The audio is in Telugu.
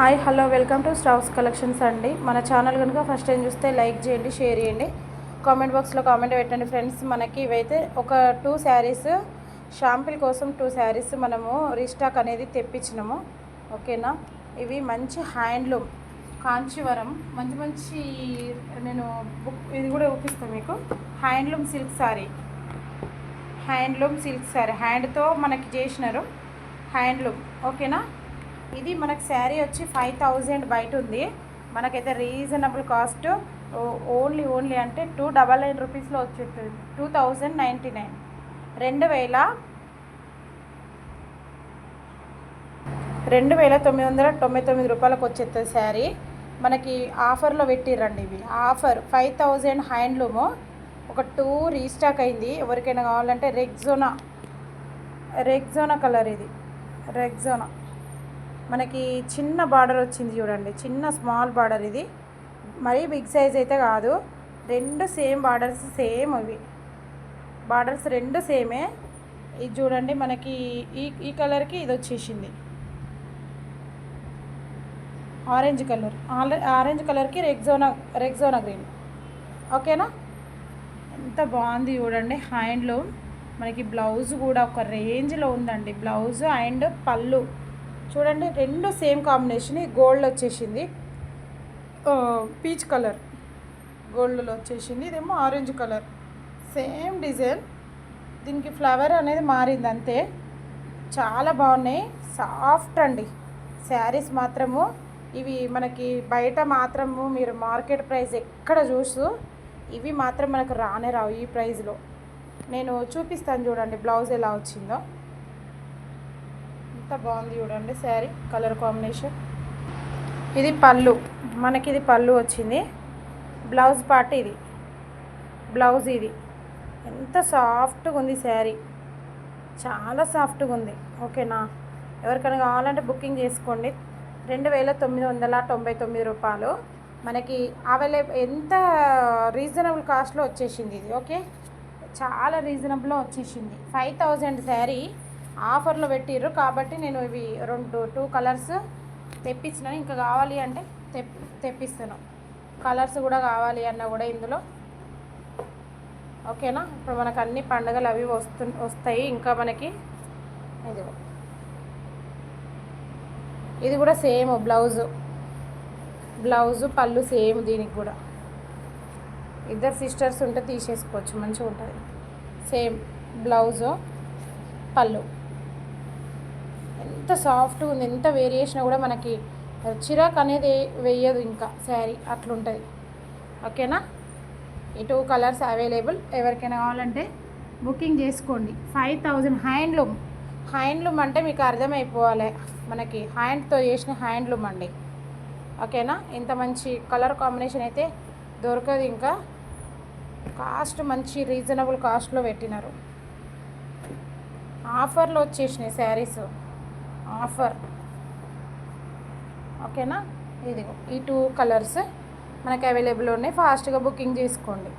Hi hello welcome to stoves collections అండి. మన ఛానల్ కనుక ఫస్ట్ టైం చూస్తే లైక్ చేయండి షేర్ చేయండి. కామెంట్ బాక్స్లో కామెంట్ పెట్టండి ఫ్రెండ్స్. మనకి ఇవైతే ఒక టూ శారీస్ షాంపిల్ కోసం టూ శారీస్ మనము రీస్టాక్ అనేది తెప్పించినాము. ఓకేనా? ఇవి మంచి హ్యాండ్లూమ్ కాంచీవరం. మంచి మంచి నేను బుక్ ఇది కూడా చూపిస్తాను మీకు. Handloom silk sari. Handloom silk sari. హ్యాండ్తో మనకి చేసినారు. హ్యాండ్లూమ్. ఓకేనా? ఇది మనకు శారీ వచ్చి ఫైవ్ థౌజండ్ బయట ఉంది. మనకైతే రీజనబుల్ కాస్ట్ ఓన్లీ ఓన్లీ అంటే టూ డబల్ నైన్ రూపీస్లో వచ్చేస్తుంది. Two thousand ninety nine. రెండు వేల రెండు వేల తొమ్మిది వందల తొంభై తొమ్మిది రూపాయలకు వచ్చేస్తుంది శారీ. మనకి ఆఫర్లో పెట్టిర్రండి ఇవి. Offer five thousand handloom. ఒక టూ రీస్టాక్ అయింది. ఎవరికైనా కావాలంటే రెగ్జోనా రెగ్జోనా కలర్ ఇది. రెగ్జోనా. మనకి చిన్న బార్డర్ వచ్చింది చూడండి. చిన్న స్మాల్ బార్డర్ ఇది. మరీ బిగ్ సైజ్ అయితే కాదు. రెండు సేమ్ బార్డర్స్ సేమ్ ఇవి. బార్డర్స్ రెండు సేమే. ఇది చూడండి మనకి ఈ ఈ కలర్కి ఇది వచ్చేసింది. Orange colour. ఆరెంజ్ కలర్కి రెగ్జోనా రెగ్జోనా గ్రీన్. ఓకేనా? ఎంత బాగుంది చూడండి. హ్యాండ్లూమ్. మనకి బ్లౌజ్ కూడా ఒక రేంజ్లో ఉందండి. బ్లౌజ్ అండ్ పళ్ళు. చూడండి రెండు సేమ్ కాంబినేషన్ గోల్డ్ వచ్చేసింది. Peach colour. గోల్డ్లో వచ్చేసింది. ఇదేమో ఆరెంజ్ కలర్. Same design. దీనికి ఫ్లవర్ అనేది మారింది అంతే. చాలా బాగున్నాయి. సాఫ్ట్ అండి. శారీస్ మాత్రము. ఇవి మనకి బయట మాత్రము మీరు మార్కెట్ ప్రైస్ ఎక్కడ చూసు ఇవి మాత్రం మనకు రానే రావు ఈ ప్రైస్లో. నేను చూపిస్తాను చూడండి బ్లౌజ్ ఎలా వచ్చిందో. ఎంత బాగుంది చూడండి శారీ కలర్ కాంబినేషన్. ఇది పళ్ళు మనకి ఇది పళ్ళు వచ్చింది. బ్లౌజ్ పార్ట్ ఇది బ్లౌజ్ ఇది. ఎంత సాఫ్ట్గా ఉంది శారీ. చాలా సాఫ్ట్గా ఉంది ఓకేనా? ఎవరికైనా కావాలంటే బుకింగ్ చేసుకోండి. రెండు వేల తొమ్మిది వందల తొంభై తొమ్మిది రూపాయలు. మనకి అవైలబుల్ ఎంత రీజనబుల్ కాస్ట్లో వచ్చేసింది ఇది ఓకే? చాలా రీజనబుల్లో వచ్చేసింది. Five thousand sari. ఆఫర్లో పెట్టిర్రు. కాబట్టి నేను ఇవి రెండు టూ కలర్స్ తెప్పించినాను. ఇంకా కావాలి అంటే తెప్పి తెప్పిస్తాను. కలర్స్ కూడా కావాలి అన్న కూడా ఇందులో. ఓకేనా? ఇప్పుడు మనకు అన్ని పండుగలు అవి వస్తు వస్తాయి. ఇంకా మనకి ఇది ఇది కూడా సేమ్ బ్లౌజు. బ్లౌజు పళ్ళు సేమ్ దీనికి కూడా. ఇద్దరు సిస్టర్స్ ఉంటే తీసేసుకోవచ్చు. మంచిగా ఉంటుంది. సేమ్ బ్లౌజు పళ్ళు. ఎంత సాఫ్ట్గా ఉంది ఎంత వేరియేషన్ కూడా మనకి చిరాక్ అనేది వేయదు ఇంకా. శారీ అట్లుంటుంది. ఓకేనా ఈ టూ కలర్స్ అవైలబుల్ ఎవరికైనా కావాలంటే బుకింగ్ చేసుకోండి. ఫైవ్ థౌజండ్ హ్యాండ్లూమ్ హ్యాండ్లూమ్ అంటే మీకు అర్థమైపోవాలి. మనకి హ్యాండ్తో చేసిన హ్యాండ్లూమ్ అండి. ఓకేనా ఇంత మంచి కలర్ కాంబినేషన్ అయితే దొరకదు ఇంకా. కాస్ట్ మంచి రీజనబుల్ కాస్ట్లో పెట్టినారు. ఆఫర్లో వచ్చేసినాయి శారీస్ ఆఫర్. ఓకేనా? ఇదిగో ఈ టూ కలర్స్ మనకి అవైలబుల్ ఉన్నాయి. ఫాస్ట్గా బుకింగ్ చేసుకోండి.